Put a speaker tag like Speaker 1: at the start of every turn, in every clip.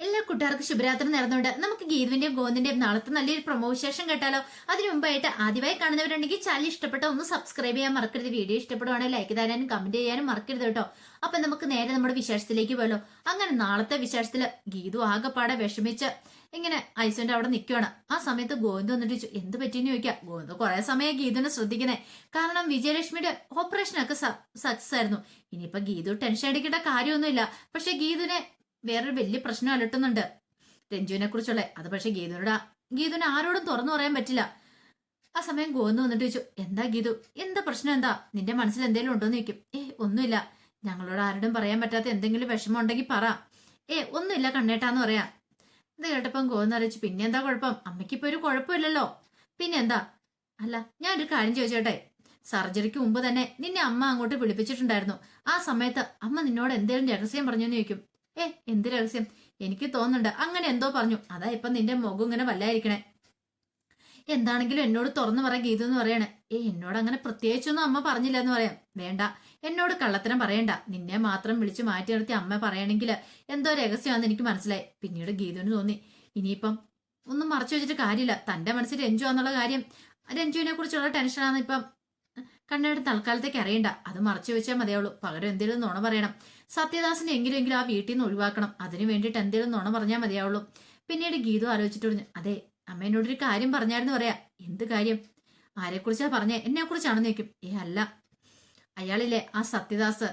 Speaker 1: എല്ലാ കൂട്ടുകാർക്കും ശുഭരാത്രി നേർന്നുകൊണ്ട് നമുക്ക് ഗീതുവിന്റെയും ഗോവിന്ദിന്റെയും നാളത്തെ നല്ലൊരു പ്രൊമോ വിശേഷം കേട്ടാലോ? അതിനു മുമ്പായിട്ട് ആദ്യമായി കാണുന്നവരുണ്ടെങ്കിൽ ചാനൽ ഇഷ്ടപ്പെട്ട ഒന്ന് സബ്സ്ക്രൈബ് ചെയ്യാൻ മറക്കരുത്. വീഡിയോ ഇഷ്ടപ്പെടുവാണെങ്കിൽ ലൈക്ക് തരാനും കമന്റ് ചെയ്യാനും മറക്കരുത് കേട്ടോ. അപ്പൊ നമുക്ക് നേരെ നമ്മുടെ വിശേഷത്തിലേക്ക് പോയല്ലോ അങ്ങനെ നാളത്തെ വിശേഷത്തിൽ ഗീതു ആകെപ്പാടെ വിഷമിച്ച് ഇങ്ങനെ ഐസുവിന്റെ അവിടെ നിൽക്കുവാണ് ആ സമയത്ത് ഗോവിന്ദ് വന്നിട്ട് ചോദിച്ചു എന്ത് പറ്റിയെന്ന് ചോദിക്കാം? ഗോവിന്ദ് കുറെ സമയം ഗീതുവിനെ ശ്രദ്ധിക്കുന്നത് കാരണം വിജയലക്ഷ്മിയുടെ ഓപ്പറേഷനൊക്കെ സക്സസ് ആയിരുന്നു. ഇനിയിപ്പൊ ഗീതു ടെൻഷൻ അടിക്കേണ്ട കാര്യമൊന്നുമില്ല. പക്ഷെ ഗീതുവിനെ വേറൊരു വലിയ പ്രശ്നം അലട്ടുന്നുണ്ട്. രഞ്ജുവിനെ കുറിച്ചുള്ള അത് പക്ഷെ ഗീതുവിനോട്. ഗീതുവിനെ ആരോടും തുറന്നു പറയാൻ പറ്റില്ല. ആ സമയം ഗോവിന്ദ് വന്നിട്ട് ചോദിച്ചു എന്താ ഗീതു? എന്താ പ്രശ്നം? എന്താ? നിന്റെ മനസ്സിൽ എന്തെങ്കിലും ഉണ്ടോന്ന് ചോദിക്കും. ഏ ഒന്നുമില്ല. ഞങ്ങളോട് ആരോടും പറയാൻ പറ്റാത്ത എന്തെങ്കിലും വിഷമം ഉണ്ടെങ്കിൽ പറ. ഏ ഒന്നുമില്ല കണ്ണേട്ടാന്ന് പറയാ. ഇത് കേട്ടപ്പം ഗോവിന്ദ് അറിയിച്ചു പിന്നെ എന്താ കുഴപ്പം? അമ്മയ്ക്ക് ഇപ്പൊ ഒരു കുഴപ്പമില്ലല്ലോ. പിന്നെ എന്താ? അല്ല ഒരു കാര്യം ചോദിച്ചോട്ടെ. സർജറിക്ക് മുമ്പ് തന്നെ നിന്നെ അമ്മ അങ്ങോട്ട് വിളിപ്പിച്ചിട്ടുണ്ടായിരുന്നു. ആ സമയത്ത് അമ്മ നിന്നോട് എന്തെങ്കിലും രഹസ്യം പറഞ്ഞു ചോദിക്കും. ഏ എന്ത് രഹസ്യം? എനിക്ക് തോന്നുന്നുണ്ട്. അങ്ങനെ എന്തോ പറഞ്ഞു. അതാ ഇപ്പൊ നിന്റെ മുഖം ഇങ്ങനെ വല്ലായിരിക്കണേ. എന്താണെങ്കിലും എന്നോട് തുറന്നു പറ ഗീതു എന്ന് പറയണേ. ഏ എന്നോട് അങ്ങനെ പ്രത്യേകിച്ചൊന്നും അമ്മ പറഞ്ഞില്ല എന്ന് പറയാം. വേണ്ട. എന്നോട് കള്ളത്തരം പറയണ്ട. നിന്നെ മാത്രം വിളിച്ചു മാറ്റി നിർത്തി അമ്മ പറയണമെങ്കിൽ എന്തോ രഹസ്യമാണെന്ന് എനിക്ക് മനസ്സിലായി. പിന്നീട് ഗീതുവിന് തോന്നി. ഇനിയിപ്പം ഒന്നും മറച്ചു വെച്ചിട്ട് കാര്യമില്ല. തന്റെ മനസ്സിൽ രഞ്ജു എന്നുള്ള കാര്യം. രഞ്ജുവിനെ കുറിച്ചുള്ള ടെൻഷനാണ് ഇപ്പം കണ്ണയുടെ തൽക്കാലത്തേക്ക് അറിയണ്ട. അത് മറച്ചു വെച്ചാൽ മതിയാവുള്ളൂ. പകരം എന്തെങ്കിലും നുണ പറയണം. സത്യദാസിനെ എങ്കിലും എങ്കിലും ആ വീട്ടിൽ നിന്ന് ഒഴിവാക്കണം. അതിനു വേണ്ടിയിട്ട് എന്തെങ്കിലും നുണ പറഞ്ഞാൽ മതിയാവുള്ളൂ. പിന്നീട് ഗീതു ആലോചിച്ചിട്ട് പറഞ്ഞു അതെ അമ്മ എന്നോടൊരു കാര്യം പറഞ്ഞായിരുന്നു പറയാ. എന്ത് കാര്യം? ആരെക്കുറിച്ചാ പറഞ്ഞേ? എന്നെ കുറിച്ചാണെന്ന് ചോദിക്കും. ഏ അല്ല. അയാളില്ലേ? ആ സത്യദാസ്.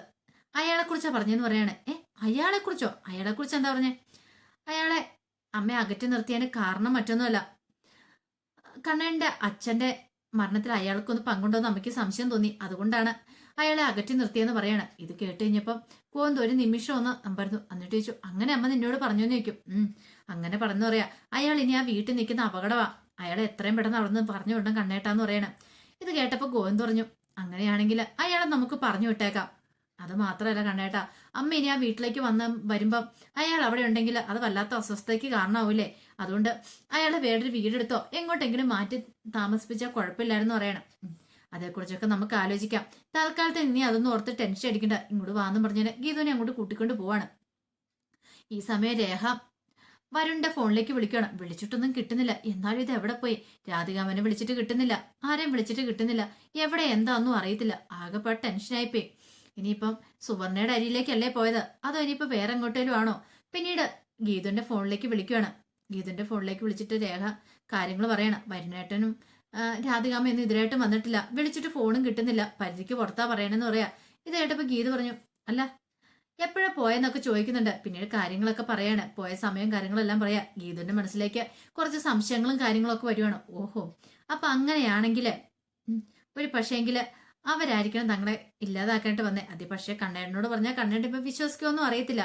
Speaker 1: അയാളെ കുറിച്ചാ പറഞ്ഞെന്ന് പറയാണ്. ഏ അയാളെ കുറിച്ചോ അയാളെ കുറിച്ച് എന്താ പറഞ്ഞേ? അയാളെ അമ്മയെ അകറ്റി നിർത്തിയതിന് കാരണം മറ്റൊന്നുമല്ല. കണ്ണന്റെ അച്ഛന്റെ മരണത്തിൽ അയാൾക്കൊന്ന് പങ്കുണ്ടോന്ന് അമ്മയ്ക്ക് സംശയം തോന്നി. അതുകൊണ്ടാണ് അയാളെ അകറ്റി നിർത്തിയെന്ന് പറയാണ്. ഇത് കേട്ട് കഴിഞ്ഞപ്പം ഒരു നിമിഷം ഒന്ന് അമ്പരുന്നു. എന്നിട്ട് ചോദിച്ചു അങ്ങനെ അമ്മ നിന്നോട് പറഞ്ഞു എന്ന് ചോദിക്കും അങ്ങനെ പറഞ്ഞു പറയാ. അയാൾ ഇനി ആ വീട്ടിൽ നിൽക്കുന്ന അപകടമാ അയാളെ എത്രയും പെട്ടെന്ന് അവിടെ നിന്ന് പറഞ്ഞു വിടണം കണ്ണേട്ടാന്ന് പറയണം. ഇത് കേട്ടപ്പോൾ ഗോവിന്ദ് പറഞ്ഞു അങ്ങനെയാണെങ്കിൽ അയാളെ നമുക്ക് പറഞ്ഞു വിട്ടേക്കാം. അത് മാത്രമല്ല കണ്ണേട്ടാ. അമ്മ ഇനി ആ വീട്ടിലേക്ക് വന്ന് വരുമ്പം അയാൾ അവിടെ ഉണ്ടെങ്കിൽ അത് വല്ലാത്ത അസ്വസ്ഥതയ്ക്ക് കാരണമാവില്ലേ? അതുകൊണ്ട് അയാളെ വേറൊരു വീടെടുത്തോ. എങ്ങോട്ടെങ്കിലും മാറ്റി താമസിപ്പിച്ചാൽ കുഴപ്പമില്ലായിരുന്നു പറയണം. അതേക്കുറിച്ചൊക്കെ നമുക്ക് ആലോചിക്കാം. തൽക്കാലത്ത് ഇനി അതൊന്നും ഓർത്ത് ടെൻഷൻ അടിക്കണ്ട. ഇങ്ങോട്ട് വാന്നും പറഞ്ഞാൽ ഗീതുവിനെ അങ്ങോട്ട് കൂട്ടിക്കൊണ്ട് പോവാണ്. ഈ സമയം രേഖ വരുണിന്റെ ഫോണിലേക്ക് വിളിക്കണം വിളിച്ചിട്ടൊന്നും കിട്ടുന്നില്ല. എന്നാലും ഇത് എവിടെ പോയി? രാധികാമനെ വിളിച്ചിട്ട് കിട്ടുന്നില്ല. ആരെയും വിളിച്ചിട്ട് കിട്ടുന്നില്ല. എവിടെ എന്താന്നും അറിയത്തില്ല. ആകെപ്പാട് ടെൻഷനായിപ്പോയി ഇനിയിപ്പം സുവർണയുടെ അരിയിലേക്കല്ലേ പോയത്? അതോ ഇനിയിപ്പോ വേറെ എങ്ങോട്ടേലും ആണോ? പിന്നീട് ഗീതുവിന്റെ ഫോണിലേക്ക് വിളിക്കുകയാണ്. ഗീതുവിന്റെ ഫോണിലേക്ക് വിളിച്ചിട്ട് രേഖ കാര്യങ്ങൾ പറയണം. വരുണേട്ടനും ആ, ഇന്ന് ഇതിലായിട്ടും വന്നിട്ടില്ല. വിളിച്ചിട്ട് ഫോണും കിട്ടുന്നില്ല. പരിധിക്ക് പുറത്താ പറയണെന്ന് പറയാ. ഇത് കേട്ടപ്പോ ഗീത പറഞ്ഞു അല്ല എപ്പോഴാ പോയെന്നൊക്കെ ചോദിക്കുന്നുണ്ട്. പിന്നീട് കാര്യങ്ങളൊക്കെ പറയാണ്. പോയ സമയം കാര്യങ്ങളെല്ലാം പറയാ. ഗീതുവിന്റെ മനസ്സിലേക്ക് കുറച്ച് സംശയങ്ങളും കാര്യങ്ങളൊക്കെ വരുവാണ്. ഓഹോ അപ്പൊ അങ്ങനെയാണെങ്കിൽ ഉം, ഒരു പക്ഷേങ്കിൽ അവരായിരിക്കണം തങ്ങളെ ഇല്ലാതാക്കാനായിട്ട് വന്നേ. അത് പക്ഷേ കണ്ണേട്ടനോട് പറഞ്ഞാൽ കണ്ണേട്ടൻ ഇപ്പൊ വിശ്വസിക്കുമെന്നും അറിയത്തില്ല.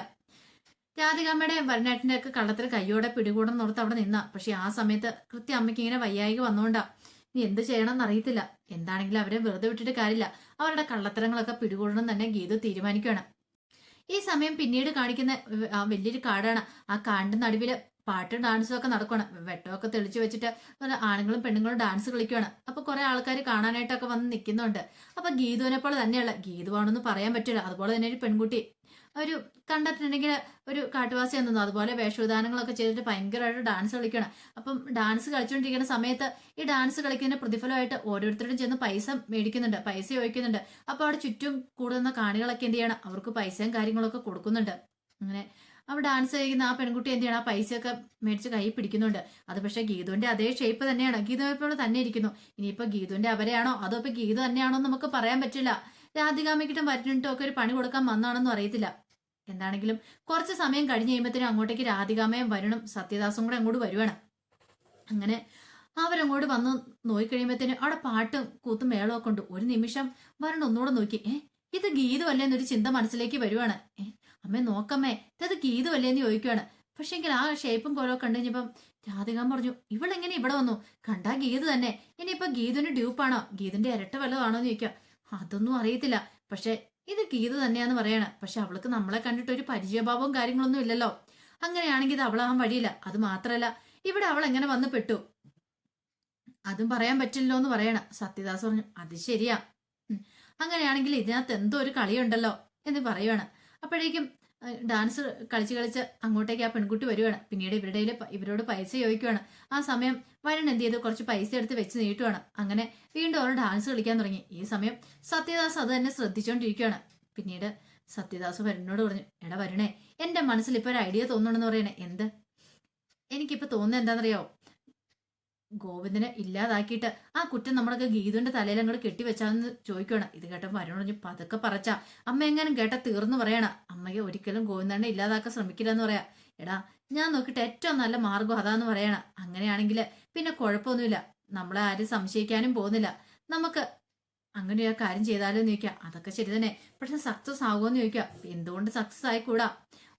Speaker 1: രാധികാമ്മയുടെ വരനാട്ടിന്റെ ഒക്കെ കള്ളത്തിൽ കയ്യോടെ പിടികൂടണം ഓർത്ത് അവിടെ നിന്ന. പക്ഷെ ആ സമയത്ത് കൃത്യ അമ്മയ്ക്ക് ഇങ്ങനെ വയ്യായിക വന്നോണ്ടാ. നീ എന്ത് ചെയ്യണമെന്ന് അറിയത്തില്ല. എന്താണെങ്കിലും അവരെ വെറുതെ വിട്ടിട്ട് കാര്യമില്ല. അവരുടെ കള്ളത്തരങ്ങളൊക്കെ പിടികൂടണം തന്നെ ഗീതു തീരുമാനിക്കുകയാണ്. ഈ സമയം പിന്നീട് കാണിക്കുന്ന വലിയൊരു കാടാണ്. ആ കാടിന്റെ നടുവിൽ പാട്ടും ഡാൻസും ഒക്കെ നടക്കുകയാണ് വെട്ടമൊക്കെ തെളിച്ചു വെച്ചിട്ട് ആണുങ്ങളും പെണ്ണുങ്ങളും ഡാൻസ് കളിക്കുകയാണ് അപ്പൊ കുറെ ആൾക്കാർ കാണാനായിട്ടൊക്കെ വന്ന് നിൽക്കുന്നുണ്ട്. അപ്പൊ ഗീതുവിനെ പോലെ തന്നെയുള്ള ഗീതുവാണെന്ന് പറയാൻ പറ്റില്ല. അതുപോലെ തന്നെ ഒരു പെൺകുട്ടി. ഒരു കണ്ടിട്ടുണ്ടെങ്കിൽ ഒരു കാട്ടുവാസി എന്നു അതുപോലെ വേഷവിധാനങ്ങളൊക്കെ ചെയ്തിട്ട് ഭയങ്കരമായിട്ട് ഡാൻസ് കളിക്കണം. അപ്പം ഡാൻസ് കളിച്ചുകൊണ്ടിരിക്കുന്ന സമയത്ത് ഈ ഡാൻസ് കളിക്കുന്ന പ്രതിഫലമായിട്ട് ഓരോരുത്തരും ചെന്ന് പൈസ മേടിക്കുന്നുണ്ട്. പൈസ ചോദിക്കുന്നുണ്ട്. അപ്പോൾ അവിടെ ചുറ്റും കൂടുന്ന കാണികളൊക്കെ എന്ത് ചെയ്യണം? അവർക്ക് പൈസയും കാര്യങ്ങളൊക്കെ കൊടുക്കുന്നുണ്ട്. അങ്ങനെ അവ ഡാൻസ് ചെയ്യുന്ന ആ പെൺകുട്ടി എന്ത് ചെയ്യണം? ആ പൈസയൊക്കെ മേടിച്ച് കൈ പിടിക്കുന്നുണ്ട്. അത് പക്ഷേ ഗീതുവിന്റെ അതേ ഷേപ്പ് തന്നെയാണ്. ഗീതു ഇപ്പോൾ തന്നെ ഇരിക്കുന്നു. ഇനിയിപ്പോ ഗീതുവിന്റെ അവരെയാണോ? അതോ ഇപ്പൊ ഗീതു തന്നെയാണോ നമുക്ക് പറയാൻ പറ്റില്ല. രാധികാമയ്ക്കിട്ടും വരുന്നിട്ടും ഒക്കെ ഒരു പണി കൊടുക്കാൻ വന്നാണെന്നും അറിയത്തില്ല. എന്താണെങ്കിലും കുറച്ച് സമയം കഴിഞ്ഞ് കഴിയുമ്പോഴത്തേനും അങ്ങോട്ടേക്ക് രാധികാമയും വരണം സത്യദാസും കൂടെ അങ്ങോട്ട് വരുവാണ്. അങ്ങനെ അവരങ്ങോട്ട് വന്ന് നോക്കി കഴിയുമ്പോഴത്തേനും അവിടെ പാട്ടും കൂത്തും മേളമൊക്കെ ഉണ്ട്. ഒരു നിമിഷം വരണം ഒന്നുകൂടെ നോക്കി. ഏ ഇത് ഗീതമല്ലേ എന്നൊരു ചിന്ത മനസ്സിലേക്ക് വരുവാണ്. ഏ അമ്മേ നോക്കമ്മേ ഇത് ഗീതമല്ലേ എന്ന് ചോദിക്കുവാണ്. പക്ഷെങ്കിൽ ആ ഷേപ്പും കോലവും കണ്ടു കഴിഞ്ഞപ്പം രാധികാൻ പറഞ്ഞു ഇവളെങ്ങനെ ഇവിടെ വന്നു? കണ്ടാ ഗീതു തന്നെ. ഇനിയിപ്പോ ഗീതുവിന് ഡ്യൂപ്പാണോ ഗീതിന്റെ ഇരട്ട വല്ലതാണോ എന്ന് ചോദിക്കുക അതൊന്നും അറിയത്തില്ല. പക്ഷെ ഇത് ഗീത തന്നെയാന്ന് പറയണ. പക്ഷെ അവൾക്ക് നമ്മളെ കണ്ടിട്ട് ഒരു പരിചയഭാവവും കാര്യങ്ങളൊന്നും ഇല്ലല്ലോ. അങ്ങനെയാണെങ്കിൽ ഇത് അവളാവാൻ വഴിയില്ല. അത് മാത്രല്ല ഇവിടെ അവൾ എങ്ങനെ വന്ന് പെട്ടു? അതും പറയാൻ പറ്റില്ലല്ലോ എന്ന് പറയണ. സത്യദാസ് പറഞ്ഞു അത് ശരിയാ. അങ്ങനെയാണെങ്കിൽ ഇതിനകത്ത് എന്തോ ഒരു കളിയുണ്ടല്ലോ എന്ന് പറയുവാണ്. അപ്പോഴേക്കും ഡാൻസ് കളിച്ച് കളിച്ച് അങ്ങോട്ടേക്ക് ആ പെൺകുട്ടി വരുവാണ്. പിന്നീട് ഇവരുടെ ഇവരോട് പൈസ ചോദിക്കുവാണ്. ആ സമയം വരൻ എന്ത് ചെയ്തു? കുറച്ച് പൈസ എടുത്ത് വെച്ച് നീട്ടുവാണ്. അങ്ങനെ വീണ്ടും അവർ ഡാൻസ് കളിക്കാൻ തുടങ്ങി. ഈ സമയം സത്യദാസ് അത് തന്നെ ശ്രദ്ധിച്ചുകൊണ്ടിരിക്കുകയാണ് പിന്നീട് സത്യദാസ് വരുണിനോട് പറഞ്ഞു എടാ വരുണേ എന്റെ മനസ്സിൽ ഇപ്പൊ ഒരു ഐഡിയ തോന്നണെന്ന് പറയണേ. എന്ത്? എനിക്കിപ്പോ തോന്നുന്നത് എന്താണെന്നറിയോ ഗോവിന്ദനെ ഇല്ലാതാക്കിയിട്ട് ആ കുറ്റം നമ്മളൊക്കെ ഗീതുവിന്റെ തലയിൽ അങ്ങോട്ട് കെട്ടിവെച്ചാന്ന് ചോദിക്കണം ഇത് കേട്ടപ്പോൾ വരുൺ പറഞ്ഞു പതുക്കെ പറച്ച. അമ്മ എങ്ങാനും കേട്ട തീർന്നു പറയണ? അമ്മയെ ഒരിക്കലും ഗോവിന്ദനെ ഇല്ലാതാക്കാൻ ശ്രമിക്കില്ല എന്ന് പറയാ. എടാ ഞാൻ നോക്കിയിട്ട് ഏറ്റവും നല്ല മാർഗം അതാന്ന് പറയണ. അങ്ങനെയാണെങ്കിൽ പിന്നെ കുഴപ്പമൊന്നുമില്ല. നമ്മളെ ആരും സംശയിക്കാനും പോകുന്നില്ല. നമുക്ക് അങ്ങനെ ഒരു കാര്യം ചെയ്താലോ എന്ന് ചോദിക്കാം. അതൊക്കെ ശരി തന്നെ. പക്ഷെ സക്സസ് ആകുമെന്ന് ചോദിക്കാം. എന്തുകൊണ്ട് സക്സസ് ആയിക്കൂടാ?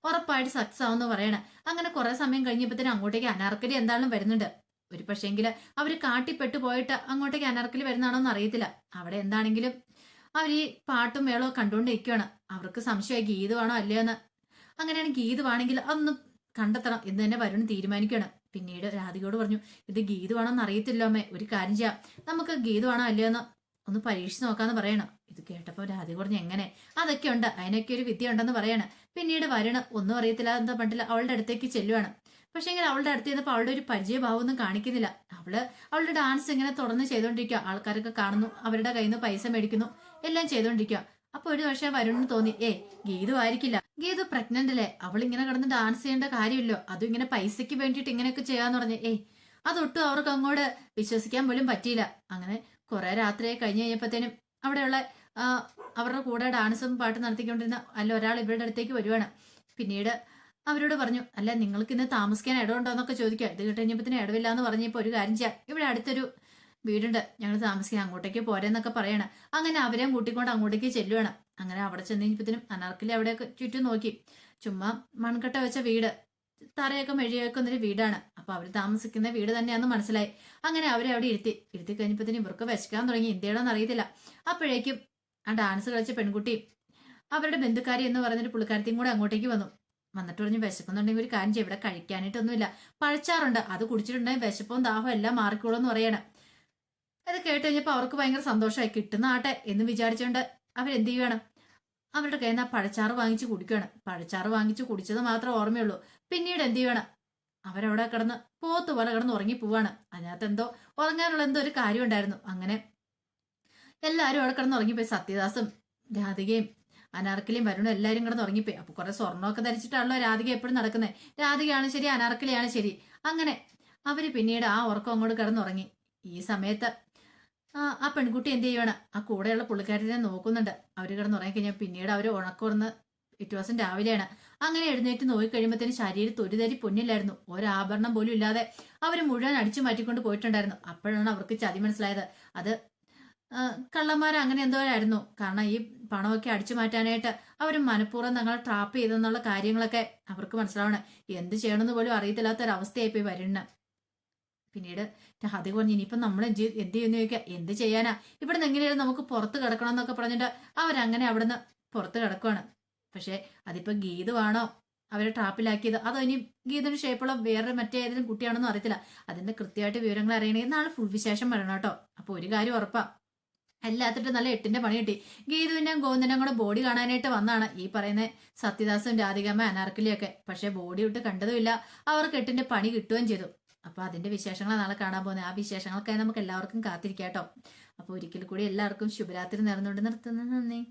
Speaker 1: ഉറപ്പായിട്ട് സക്സസ് ആവുമെന്ന് പറയണ. അങ്ങനെ കുറെ സമയം കഴിഞ്ഞപ്പോഴത്തേനും അങ്ങോട്ടേക്ക് അനാർക്കലി എന്തായാലും വരുന്നുണ്ട്. ഒരു പക്ഷേങ്കിൽ അവർ കാട്ടിപ്പെട്ടു പോയിട്ട് അങ്ങോട്ടേക്ക് അനർക്കിൽ വരുന്നതാണോ എന്ന് അറിയത്തില്ല. അവിടെ എന്താണെങ്കിലും അവർ ഈ പാട്ടും മേളവും കണ്ടുകൊണ്ടിരിക്കുകയാണ് അവർക്ക് സംശയമായി ഗീതമാണോ അല്ലയോ എന്ന്. അങ്ങനെയാണ് ഗീതമാണെങ്കിൽ അതൊന്ന് കണ്ടെത്തണം എന്ന് തന്നെ വരുൺ തീരുമാനിക്കുകയാണ് പിന്നീട് രാധികയോട് പറഞ്ഞു ഇത് ഗീത് വേണമെന്ന് അറിയത്തില്ലോ അമ്മേ ഒരു കാര്യം ചെയ്യാം. നമുക്ക് ഗീതമാണോ അല്ലയോ എന്ന് ഒന്ന് പരീക്ഷിച്ച് നോക്കാന്ന് പറയണം. ഇത് കേട്ടപ്പോൾ രാധിക പറഞ്ഞു എങ്ങനെ? അതൊക്കെ ഉണ്ട് അതിനൊക്കെ ഒരു വിദ്യ ഉണ്ടെന്ന് പറയണം. പിന്നീട് വരണം ഒന്നും അറിയത്തില്ല എന്താ പണ്ടില്ല അവളുടെ അടുത്തേക്ക് ചെല്ലുവാണ്. പക്ഷേ എങ്കിൽ അവളുടെ അടുത്ത് ചെന്നപ്പോൾ അവളുടെ ഒരു പരിചയഭാവമൊന്നും കാണിക്കുന്നില്ല. അവൾ അവളുടെ ഡാൻസ് ഇങ്ങനെ തുടർന്ന് ചെയ്തുകൊണ്ടിരിക്കുക ആൾക്കാരൊക്കെ കാണുന്നു. അവരുടെ കയ്യിൽ നിന്ന് പൈസ മേടിക്കുന്നു. എല്ലാം ചെയ്തുകൊണ്ടിരിക്കുക അപ്പൊ ഒരു പക്ഷേ വരുണിന് തോന്നി ഏ ഗീതു ആയിരിക്കില്ല. ഗീതു പ്രഗ്നന്റ് അല്ലേ? അവൾ ഇങ്ങനെ കിടന്ന് ഡാൻസ് ചെയ്യേണ്ട കാര്യമില്ലോ. അതും ഇങ്ങനെ പൈസയ്ക്ക് വേണ്ടിയിട്ട് ഇങ്ങനെയൊക്കെ ചെയ്യാന്ന് പറഞ്ഞ്. ഏയ് അതൊട്ടും അവർക്ക് അങ്ങോട്ട് വിശ്വസിക്കാൻ പോലും പറ്റിയില്ല. അങ്ങനെ കുറെ രാത്രിയായി കഴിഞ്ഞ് കഴിഞ്ഞപ്പോഴത്തേനും അവിടെയുള്ള അവരുടെ കൂടെ ഡാൻസും പാട്ടും നടത്തിക്കൊണ്ടിരുന്ന അല്ല ഒരാൾ ഇവരുടെ അടുത്തേക്ക് വരുവാണ്. പിന്നീട് അവരോട് പറഞ്ഞു അല്ല നിങ്ങൾക്ക് ഇന്ന് താമസിക്കാൻ ഇടമുണ്ടോ എന്നൊക്കെ ചോദിക്കുക. ഇത് കേട്ട് കഴിഞ്ഞപ്പോൾ ഇടവില്ല എന്ന് പറഞ്ഞപ്പോൾ ഒരു കാര്യം ചെയ്യാം. ഇവിടെ അടുത്തൊരു വീടുണ്ട്. ഞങ്ങൾ താമസിക്കാൻ അങ്ങോട്ടേക്ക് പോരെന്നൊക്കെ പറയണം. അങ്ങനെ അവരെയും കൂട്ടിക്കൊണ്ട് അങ്ങോട്ടേക്ക് ചെല്ലുവാണ്. അങ്ങനെ അവിടെ ചെന്ന് കഴിഞ്ഞപ്പോഴത്തേനും അനാർക്കലി അവിടെയൊക്കെ ചുറ്റും നോക്കി. ചുമ്മാ മൺകട്ട വെച്ച വീട് തറയൊക്കെ മെഴിയൊക്കെ ഒരു വീടാണ്. അപ്പൊ അവർ താമസിക്കുന്ന വീട് തന്നെയാണെന്ന് മനസ്സിലായി. അങ്ങനെ അവരെ അവിടെ ഇരുത്തി. ഇരുത്തി കഴിഞ്ഞപ്പോഴത്തേനും ഇവർക്ക് വിശക്കാൻ തുടങ്ങി. ഇന്ത്യയുടെ അറിയത്തില്ല. അപ്പോഴേക്കും ആ ഡാൻസ് കളിച്ച പെൺകുട്ടി അവരുടെ ബന്ധുക്കാരി എന്ന് പറഞ്ഞൊരു പുള്ളിക്കാരത്തിയും കൂടെ അങ്ങോട്ടേക്ക് വന്നു. വന്നിട്ട് പറഞ്ഞു വിശപ്പെന്നുണ്ടെങ്കിൽ ഒരു കാര്യം ചെയ്യും ഇവിടെ കഴിക്കാനായിട്ടൊന്നുമില്ല. പഴച്ചാറുണ്ട്. അത് കുടിച്ചിട്ടുണ്ടെങ്കിൽ വിശപ്പും ദാഹവും എല്ലാം മാറിക്കോളും എന്ന് പറയണം. അത് കേട്ട് കഴിഞ്ഞപ്പോൾ അവർക്ക് ഭയങ്കര സന്തോഷമായി. കിട്ടുന്ന ആട്ടെ എന്ന് വിചാരിച്ചുകൊണ്ട് അവരെന്ത് ചെയ്യണം അവരുടെ കയ്യിൽ നിന്ന് പഴച്ചാറ് വാങ്ങിച്ച് കുടിക്കുകയാണ് പഴച്ചാറ് വാങ്ങിച്ച് കുടിച്ചത് മാത്രമേ ഓർമ്മയുള്ളൂ. പിന്നീട് എന്ത് ചെയ്യണം അവരവിടെ കിടന്ന് പോത്ത് പോലെ കിടന്ന് ഉറങ്ങി പോവാണ്. അതിനകത്ത് എന്തോ ഉറങ്ങാനുള്ള എന്തോ ഒരു കാര്യം ഉണ്ടായിരുന്നു അങ്ങനെ എല്ലാവരും അവിടെ കിടന്ന് ഉറങ്ങിപ്പോയി. സത്യദാസും രാധികയും അനാർക്കലിയും വരുണും എല്ലാവരും കൂടെ തുടങ്ങിപ്പോയി അപ്പൊ കുറെ സ്വർണമൊക്കെ ധരിച്ചിട്ടാണല്ലോ രാധിക എപ്പോഴും നടക്കുന്നത് രാധികയാണ് ശരി അനാർക്കലിയാണ് ശരി. അങ്ങനെ അവർ പിന്നീട് ആ ഉറക്കം അങ്ങോട്ട് കിടന്നുറങ്ങി. ഈ സമയത്ത് ആ പെൺകുട്ടി എന്ത് ചെയ്യുവാണ്? ആ കൂടെയുള്ള പുള്ളിക്കാരനെ നോക്കുന്നുണ്ട്. അവർ കിടന്നുറങ്ങിക്കഴിഞ്ഞാൽ പിന്നീട് അവർ ഉണക്കുറന്ന് ഇറ്റ് വാസം രാവിലെയാണ്. അങ്ങനെ എഴുന്നേറ്റ് നോക്കി കഴിയുമ്പോഴത്തേന് ശരീരത്ത് ഒരു തരി പൊന്നില്ലായിരുന്നു ഒരാഭരണം പോലും ഇല്ലാതെ അവർ മുഴുവൻ അടിച്ചു മാറ്റിക്കൊണ്ട് പോയിട്ടുണ്ടായിരുന്നു. അപ്പോഴാണ് അവർക്ക് ചതി മനസ്സിലായത്. അത് കള്ളന്മാർ അങ്ങനെ എന്തോ ആയിരുന്നു. കാരണം ഈ പണമൊക്കെ അടിച്ചു മാറ്റാനായിട്ട് അവർ മനഃപൂർവം തങ്ങളെ ട്രാപ്പ് ചെയ്തെന്നുള്ള കാര്യങ്ങളൊക്കെ അവർക്ക് മനസ്സിലാവണം. എന്ത് ചെയ്യണമെന്ന് പോലും അറിയത്തില്ലാത്തൊരവസ്ഥയായി പോയി വരുന്ന. പിന്നീട് രാധ പറഞ്ഞു ഇനിയിപ്പം നമ്മൾ എന്ത് എന്ത് ചെയ്യുന്നു ചോദിക്കുക എന്ത് ചെയ്യാനാ? ഇവിടെ നിന്ന് എങ്ങനെയാണ് നമുക്ക് പുറത്ത് കിടക്കണം എന്നൊക്കെ പറഞ്ഞിട്ട് അവരങ്ങനെ അവിടെ നിന്ന് പുറത്ത് കിടക്കുവാണ്. പക്ഷെ ഗീതു ഗീതുവാണോ അവരെ ട്രാപ്പിലാക്കിയത് അതോ ഇനി ഗീതിന് ഷേപ്പുള്ള വേറെ മറ്റേ ഏതെങ്കിലും കുട്ടിയാണെന്നും അറിയത്തില്ല. അതിന്റെ കൃത്യമായിട്ട് വിവരങ്ങൾ അറിയണമെങ്കിൽ നാളെ ഫുൾ വിശേഷം വരണം കേട്ടോ. അപ്പോൾ ഒരു കാര്യം ഉറപ്പാ. എല്ലാത്തിട്ട് നല്ല എട്ടിന്റെ പണി കിട്ടി. ഗീതുവിന്റെയും ഗോവിന്ദനും കൂടെ ബോഡി കാണാനായിട്ട് വന്നാണ് ഈ പറയുന്ന സത്യദാസും രാധികമ്മ അനാർക്കലിയൊക്കെ. പക്ഷെ ബോഡി വിട്ട് കണ്ടതുമില്ല. അവർക്ക് എട്ടിന്റെ പണി കിട്ടുകയും ചെയ്തു. അപ്പൊ അതിന്റെ വിശേഷങ്ങൾ നാളെ കാണാൻ പോകുന്നത്. ആ വിശേഷങ്ങൾക്കായി നമുക്ക് എല്ലാവർക്കും കാത്തിരിക്കാട്ടോ അപ്പൊ ഒരിക്കൽ കൂടി എല്ലാവർക്കും ശുഭരാത്രി നേർന്നുകൊണ്ട് നിർത്തുന്നു. നന്ദി.